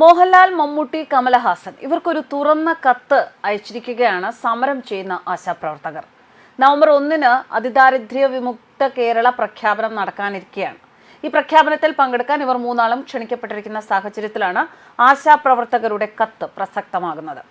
മോഹൻലാൽ മമ്മൂട്ടി കമലഹാസൻ ഇവർക്കൊരു തുറന്ന കത്ത് അയച്ചിരിക്കുകയാണ് സമരം ചെയ്യുന്ന ആശാപ്രവർത്തകർ. നവംബർ ഒന്നിന് അതിദാരിദ്ര്യ വിമുക്ത കേരള പ്രഖ്യാപനം നടക്കാനിരിക്കുകയാണ് ഈ പ്രഖ്യാപനത്തിൽ പങ്കെടുക്കാൻ ഇവർ മൂന്നാളും ക്ഷണിക്കപ്പെട്ടിരിക്കുന്ന സാഹചര്യത്തിലാണ് ആശാപ്രവർത്തകരുടെ കത്ത് പ്രസക്തമാകുന്നത്.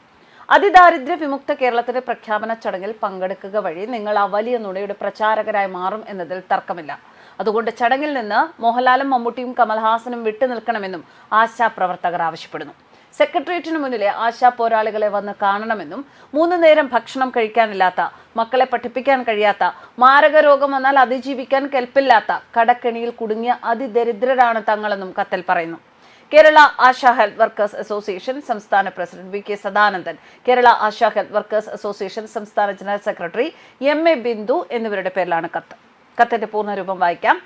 അതിദാരിദ്ര്യ വിമുക്ത കേരളത്തിന്റെ പ്രഖ്യാപന ചടങ്ങിൽ പങ്കെടുക്കുക വഴി നിങ്ങൾ ആ വലിയ നുണയുടെ പ്രചാരകരായി മാറും എന്നതിൽ തർക്കമില്ല. അതുകൊണ്ട് ചടങ്ങിൽ നിന്ന് മോഹൻലാലും മമ്മൂട്ടിയും കമൽഹാസനും വിട്ടുനിൽക്കണമെന്നും ആശാപ്രവർത്തകർ ആവശ്യപ്പെടുന്നു. സെക്രട്ടേറിയറ്റിന് മുന്നിലെ ആശാ പോരാളികളെ വന്ന് കാണണമെന്നും മൂന്ന് നേരം ഭക്ഷണം കഴിക്കാനില്ലാത്ത മക്കളെ പഠിപ്പിക്കാൻ കഴിയാത്ത മാരക രോഗം വന്നാൽ അതിജീവിക്കാൻ കെൽപ്പില്ലാത്ത കടക്കെണിയിൽ കുടുങ്ങിയ അതിദരിദ്രരാണ് തങ്ങളെന്നും കത്തിൽ പറയുന്നു. Kerala ASHA health workers association സംസ്ഥാന president V K Sadanandan Kerala ASHA health workers association സംസ്ഥാന general secretary M A Bindu എന്നിവരുടെ പേരിലാണ് കത്ത്. കത്തിന്റെ പൂർണരൂപം വായിക്കാം.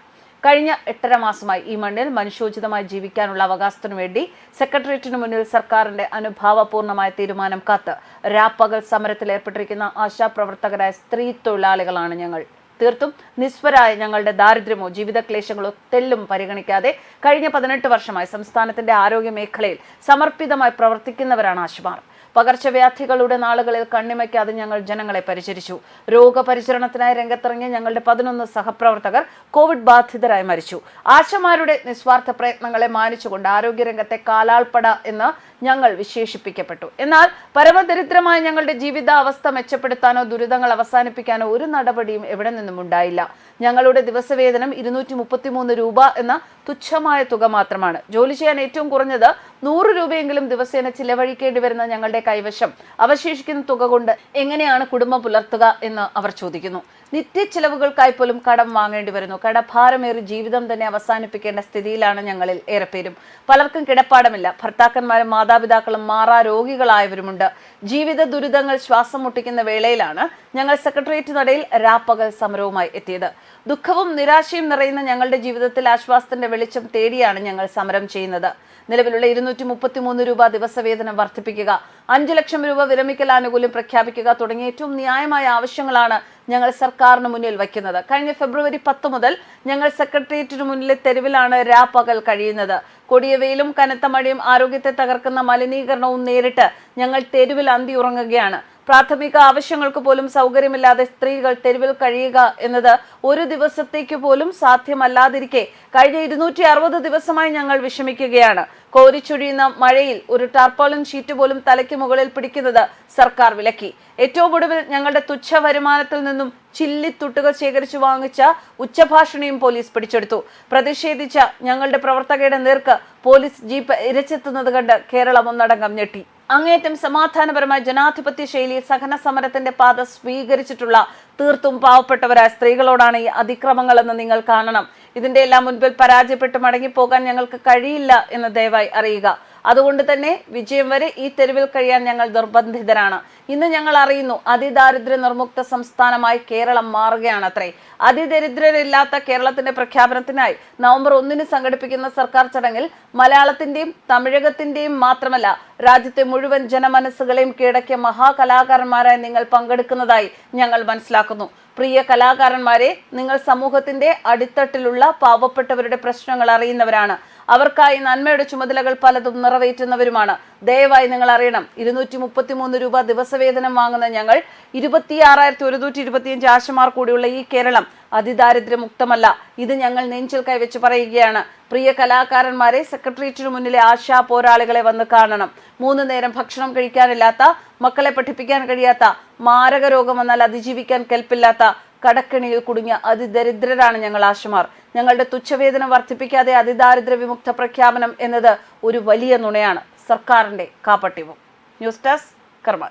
കഴിഞ്ഞ എട്ടര മാസമായി ഈ മണ്ണിൽ മനുഷ്യോചിതമായി ജീവിക്കാനുള്ള അവകാശത്തിനു വേണ്ടി സെക്രട്ടേറിയറ്റിന് മുന്നിൽ സർക്കാരിന്റെ അനുഭാവപൂർണമായ തീരുമാനം കാത്ത്. രാപ്പകൽ സമരത്തിൽ ഏർപ്പെട്ടിരിക്കുന്ന ആശാപ്രവർത്തകരായ സ്ത്രീ തൊഴിലാളികളാണ് ഞങ്ങൾ. തീർത്തും നിസ്വരായ ഞങ്ങളുടെ ദാരിദ്ര്യമോ ജീവിതക്ലേശങ്ങളോ തെല്ലും പരിഗണിക്കാതെ കഴിഞ്ഞ പതിനെട്ട് വർഷമായി സംസ്ഥാനത്തിന്റെ ആരോഗ്യ മേഖലയിൽ സമർപ്പിതമായി പ്രവർത്തിക്കുന്നവരാണ് ആശുമാർ. പകർച്ചവ്യാധികളുടെ നാളുകളിൽ കണ്ണിമയ്ക്കാതെ ഞങ്ങൾ ജനങ്ങളെ പരിചരിച്ചു. രോഗപരിചരണത്തിനായി രംഗത്തിറങ്ങിയ ഞങ്ങളുടെ പതിനൊന്ന് സഹപ്രവർത്തകർ കോവിഡ് ബാധിതരായി മരിച്ചു. ആശമാരുടെ നിസ്വാർത്ഥ പ്രയത്നങ്ങളെ മാനിച്ചുകൊണ്ട് ആരോഗ്യരംഗത്തെ കാലാൾപ്പട എന്ന് ഞങ്ങൾ വിശേഷിപ്പിക്കപ്പെട്ടു. എന്നാൽ പരമദരിദ്രമായ ഞങ്ങളുടെ ജീവിതാവസ്ഥ മെച്ചപ്പെടുത്താനോ ദുരിതങ്ങൾ അവസാനിപ്പിക്കാനോ ഒരു നടപടിയും എവിടെ നിന്നും ഉണ്ടായില്ല. ഞങ്ങളുടെ ദിവസവേതനം ഇരുന്നൂറ്റി മുപ്പത്തിമൂന്ന് രൂപ എന്ന തുച്ഛമായ തുക മാത്രമാണ്. ജോലി ചെയ്യാൻ ഏറ്റവും കുറഞ്ഞത് നൂറ് രൂപയെങ്കിലും ദിവസേന ചിലവഴിക്കേണ്ടി വരുന്ന ഞങ്ങളുടെ കൈവശം. അവശേഷിക്കുന്ന തുക കൊണ്ട് എങ്ങനെയാണ് കുടുംബം പുലർത്തുക എന്ന് അവർ ചോദിക്കുന്നു. നിത്യ ചിലവുകൾക്കായി പോലും കടം വാങ്ങേണ്ടി വരുന്നു. കടഭാരമേറി ജീവിതം തന്നെ അവസാനിപ്പിക്കേണ്ട സ്ഥിതിയിലാണ് ഞങ്ങളിൽ പേരും പലർക്കും കിടപ്പാടമില്ല. ഭർത്താക്കന്മാരും മാതാപിതാക്കളും മാറാ രോഗികളായവരുമുണ്ട് ജീവിത ദുരിതങ്ങൾ ശ്വാസം മുട്ടിക്കുന്ന വേളയിലാണ് ഞങ്ങൾ സെക്രട്ടേറിയറ്റ് നടയിൽ രാപ്പകൽ സമരവുമായി എത്തിയത്. ദുഃഖവും നിരാശയും നിറയുന്ന ഞങ്ങളുടെ ജീവിതത്തിൽ ആശ്വാസത്തിന്റെ വെളിച്ചം തേടിയാണ് ഞങ്ങൾ സമരം ചെയ്യുന്നത്. നിലവിലുള്ള ഇരുന്നൂറ്റി മുപ്പത്തി മൂന്ന് രൂപ ദിവസവേതനം വർദ്ധിപ്പിക്കുക അഞ്ചു ലക്ഷം രൂപ വിരമിക്കൽ ആനുകൂല്യം പ്രഖ്യാപിക്കുക തുടങ്ങിയ ഏറ്റവും ന്യായമായ ആവശ്യങ്ങളാണ് ഞങ്ങൾ സർക്കാരിന് മുന്നിൽ വയ്ക്കുന്നത്. കഴിഞ്ഞ ഫെബ്രുവരി പത്ത് മുതൽ ഞങ്ങൾ സെക്രട്ടേറിയറ്റിന് മുന്നിലെ തെരുവിലാണ് രാപ്പകൽ കഴിയുന്നത്. കൊടിയ വെയിലും കനത്ത മഴയും ആരോഗ്യത്തെ തകർക്കുന്ന മലിനീകരണവും നേരിട്ട് ഞങ്ങൾ തെരുവിൽ അന്തി ഉറങ്ങുകയാണ് പ്രാഥമിക ആവശ്യങ്ങൾക്ക് പോലും സൗകര്യമില്ലാതെ സ്ത്രീകൾ തെരുവിൽ കഴിയുക എന്നത് ഒരു ദിവസത്തേക്ക് പോലും സാധ്യമല്ലാതിരിക്കെ കഴിഞ്ഞ ഇരുന്നൂറ്റി അറുപത് ദിവസമായി ഞങ്ങൾ വിഷമിക്കുകയാണ്. കോരിച്ചൊഴിയുന്ന മഴയിൽ ഒരു ടാർപോളിൻ ഷീറ്റ് പോലും തലയ്ക്ക് മുകളിൽ പിടിക്കുന്നത് സർക്കാർ വിലക്കി. ഏറ്റവും ഒടുവിൽ ഞങ്ങളുടെ തുച്ഛ വരുമാനത്തിൽ നിന്നും ചില്ലിത്തുട്ടുകൾ ശേഖരിച്ചു വാങ്ങിച്ച ഉച്ചഭാഷണിയും പോലീസ് പിടിച്ചെടുത്തു. പ്രതിഷേധിച്ച ഞങ്ങളുടെ പ്രവർത്തകരുടെ നേർക്ക് പോലീസ് ജീപ്പ് ഇരച്ചെത്തുന്നത് കണ്ട് കേരളം ഒന്നടങ്കം ഞെട്ടി. അങ്ങേറ്റം സമാധാനപരമായ ജനാധിപത്യ ശൈലിയിൽ സഹന സമരത്തിന്റെ പാത സ്വീകരിച്ചിട്ടുള്ള തീർത്തും പാവപ്പെട്ടവരായ സ്ത്രീകളോടാണ് ഈ അതിക്രമങ്ങൾ എന്ന് നിങ്ങൾ കാണണം. ഇതിന്റെ എല്ലാം മുൻപിൽ പരാജയപ്പെട്ട് മടങ്ങിപ്പോകാൻ ഞങ്ങൾക്ക് കഴിയില്ല എന്ന് ദയവായി അറിയുക. അതുകൊണ്ട് തന്നെ വിജയം വരെ ഈ തെരുവിൽ കഴിയാൻ ഞങ്ങൾ നിർബന്ധിതരാണ്. ഇന്ന് ഞങ്ങൾ അറിയുന്നു അതിദാരിദ്ര്യ നിർമുക്ത സംസ്ഥാനമായി കേരളം മാറുകയാണ് അത്രേ അതിദരിദ്രരില്ലാത്ത കേരളത്തിന്റെ പ്രഖ്യാപനത്തിനായി നവംബർ ഒന്നിന് സംഘടിപ്പിക്കുന്ന സർക്കാർ ചടങ്ങിൽ മലയാളത്തിന്റെയും തമിഴകത്തിന്റെയും മാത്രമല്ല രാജ്യത്തെ മുഴുവൻ ജനമനസ്സുകളെയും കീഴടക്കിയ മഹാകലാകാരന്മാരായി നിങ്ങൾ പങ്കെടുക്കുന്നതായി ഞങ്ങൾ മനസ്സിലാക്കുന്നു. പ്രിയ കലാകാരന്മാരെ നിങ്ങൾ സമൂഹത്തിന്റെ അടിത്തട്ടിലുള്ള പാവപ്പെട്ടവരുടെ പ്രശ്നങ്ങൾ അറിയുന്നവരാണ്. അവർക്കായി നന്മയുടെ ചുമതലകൾ പലതും നിറവേറ്റുന്നവരുമാണ്. ദയവായി നിങ്ങൾ അറിയണം ഇരുന്നൂറ്റി മുപ്പത്തി മൂന്ന് രൂപ ദിവസവേതനം വാങ്ങുന്ന ഞങ്ങൾ ഇരുപത്തി ആറായിരത്തി ഒരുന്നൂറ്റി ഇരുപത്തിയഞ്ച് ആശമാർ കൂടിയുള്ള ഈ കേരളം അതിദാരിദ്ര്യമുക്തമല്ല. ഇത് ഞങ്ങൾ നെഞ്ചിൽ കൈവച്ച് പറയുകയാണ്. പ്രിയ കലാകാരന്മാരെ സെക്രട്ടേറിയറ്റിനു മുന്നിലെ ആശാ പോരാളികളെ വന്ന് കാണണം. മൂന്ന് നേരം ഭക്ഷണം കഴിക്കാനില്ലാത്ത മക്കളെ പഠിപ്പിക്കാൻ കഴിയാത്ത മാരക രോഗം വന്നാൽ അതിജീവിക്കാൻ കെൽപ്പില്ലാത്ത കടക്കെണിയിൽ കുടുങ്ങിയ അതിദരിദ്രരാണ് ഞങ്ങൾ ആശമാർ. ഞങ്ങളുടെ തുച്ഛവേതനം വർദ്ധിപ്പിക്കാതെ അതിദാരിദ്ര്യ വിമുക്ത പ്രഖ്യാപനം എന്നത് ഒരു വലിയ നുണയാണ്. സർക്കാരിന്റെ കാപ്പട്യവും ന്യൂസ് ഡെസ്ക് കർമ്മ